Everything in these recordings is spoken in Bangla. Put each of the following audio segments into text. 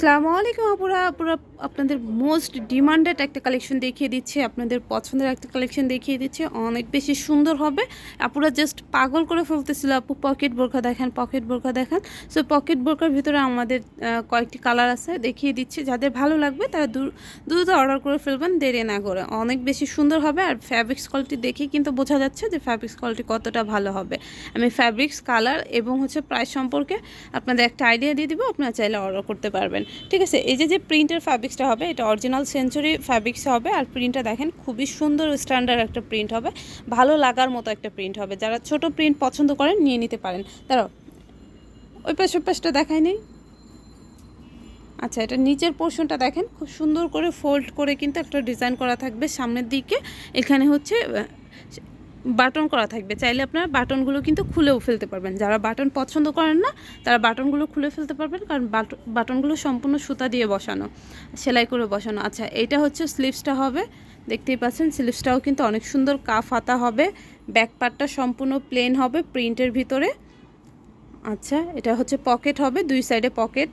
আসসালামু আলাইকুম আপুরা। আপুরা আপনাদের মোস্ট ডিমান্ডেড একটা কালেকশন দেখিয়ে দিচ্ছে, আপনাদের পছন্দের একটা কালেকশন দেখিয়ে দিচ্ছে, অনেক বেশি সুন্দর হবে। আপুরা জাস্ট পাগল করে ফেলতেছিল আপু পকেট বোরখা দেখেন পকেট বোরখা দেখান। সো পকেট বোরখার ভিতরে আমাদের কয়েকটি কালার আছে, দেখিয়ে দিচ্ছে। যাদের ভালো লাগবে তারা দূর, দ্রুত অর্ডার করে ফেলবেন, দেরি না করে। অনেক বেশি সুন্দর হবে আর ফ্যাব্রিক্স কোয়ালিটি দেখেই কিন্তু বোঝা যাচ্ছে যে ফ্যাব্রিক্স কোয়ালিটি কতটা ভালো হবে। আমি ফ্যাব্রিক্স কালার এবং হচ্ছে প্রাইস সম্পর্কে আপনাদের একটা আইডিয়া দিয়ে দিব, আপনারা চাইলে অর্ডার করতে পারবেন। ঠিক আছে? এই যে যে প্রিন্টের ফ্যাব্রিক্সটা হবে, এটা অরিজিনাল সেঞ্চুরি ফ্যাব্রিক্স হবে আর প্রিন্টটা দেখেন খুবই সুন্দর স্ট্যান্ডার্ড একটা প্রিন্ট হবে। ভালো লাগার মতো একটা প্রিন্ট হবে। যারা ছোট প্রিন্ট পছন্দ করেন, নিয়ে নিতে পারেন। তারা ওই পাশ ওই পাশটা দেখায় নেই? আচ্ছা এটা নিচের পোর্শনটা দেখেন, খুব সুন্দর করে ফোল্ড করে কিন্তু একটা ডিজাইন করা থাকবে সামনের দিকে। এখানে হচ্ছে বাটন করা থাকবে। চাইলে আপনারা বাটনগুলো কিন্তু খুলেও ফেলতে পারবেন। যারা বাটন পছন্দ করেন না, তারা বাটনগুলো খুলে ফেলতে পারবেন, কারণ বাট- বাটনগুলো সম্পূর্ণ সুতা দিয়ে বসানো, সেলাই করে বসানো। আচ্ছা এইটা হচ্ছে স্লিভসটা হবে। দেখতেই পাচ্ছেন স্লিভসটাও কিন্তু অনেক সুন্দর কাফ হাতা হবে। ব্যাক পার্টটা সম্পূর্ণ প্লেন হবে প্রিন্টের ভিতরে। আচ্ছা এটা হচ্ছে পকেট হবে, দুই সাইডে পকেট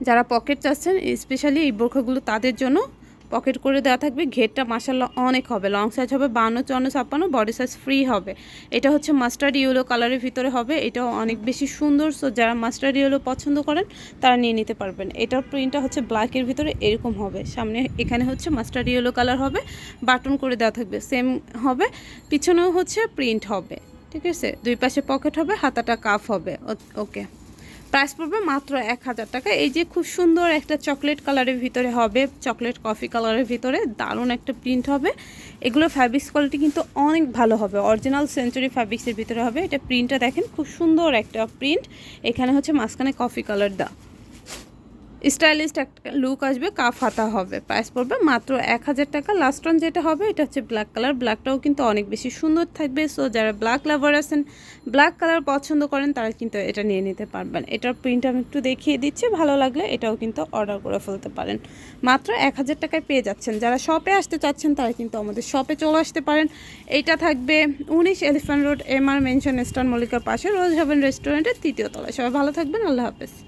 যারা পকেট চাচ্ছেন স্পেশালি এই বোরখাগুলো তাদের জন্য পকেট করে দেওয়া থাকবে। ঘেরটা মাসাল্লাহ অনেক হবে। লং সাইজ হবে বান্ন, চুয়ান্ন, ছাপ্পান্ন, বডি সাইজ ফ্রি হবে। এটা হচ্ছে মাস্টার্ড ইয়েলো কালারের ভিতরে হবে। এটাও অনেক বেশি সুন্দর। সো যারা মাস্টার্ড ইয়েলো পছন্দ করেন, তারা নিয়ে নিতে পারবেন। এটার প্রিন্টটা হচ্ছে ব্ল্যাকের ভিতরে, এরকম হবে। সামনে এখানে হচ্ছে মাস্টার্ড ইয়েলো কালার হবে। বাটন করে দেওয়া থাকবে সেম হবে। পিছনেও হচ্ছে প্রিন্ট হবে। ঠিক আছে? দুই পাশে পকেট হবে, হাতাটা কাফ হবে। ওকে প্রাইস পড়বে মাত্র এক হাজার টাকা। এই যে খুব সুন্দর একটা চকলেট কালারের ভিতরে হবে, চকলেট কফি কালারের ভিতরে, দারুণ একটা প্রিন্ট হবে। এগুলো ফ্যাব্রিক্স কোয়ালিটি কিন্তু অনেক ভালো হবে অরিজিনাল সেঞ্চুরি ফ্যাব্রিক্সের ভিতরে হবে। এটা প্রিন্টটা দেখেন, খুব সুন্দর একটা প্রিন্ট এখানে হচ্ছে মাঝখানে কফি কালার দা স্টাইলিস্ট একটা লুক আসবে, কাফ হাতা হবে। প্রাইস পড়বে মাত্র এক হাজার টাকা। লাস্ট ওয়ান যেটা হবে, এটা হচ্ছে ব্ল্যাক কালার ব্ল্যাকটাও কিন্তু অনেক বেশি সুন্দর থাকবে। সো যারা ব্ল্যাক লাভার আছেন ব্ল্যাক কালার পছন্দ করেন, তারা কিন্তু এটা নিয়ে নিতে পারবেন। এটার প্রিন্ট আমি একটু দেখিয়ে দিচ্ছি। ভালো লাগলে এটাও কিন্তু অর্ডার করে ফেলতে পারেন। মাত্র এক হাজার টাকায় পেয়ে যাচ্ছেন। যারা শপে আসতে চাচ্ছেন, তারা কিন্তু আমাদের শপে চলে আসতে পারেন। এইটা থাকবে উনিশ elephant road M R mansion star মল্লিকার পাশে। রোজ হেভেন রেস্টুরেন্টের তৃতীয় তলায়। সবাই ভালো থাকবেন। আল্লাহ হাফেজ।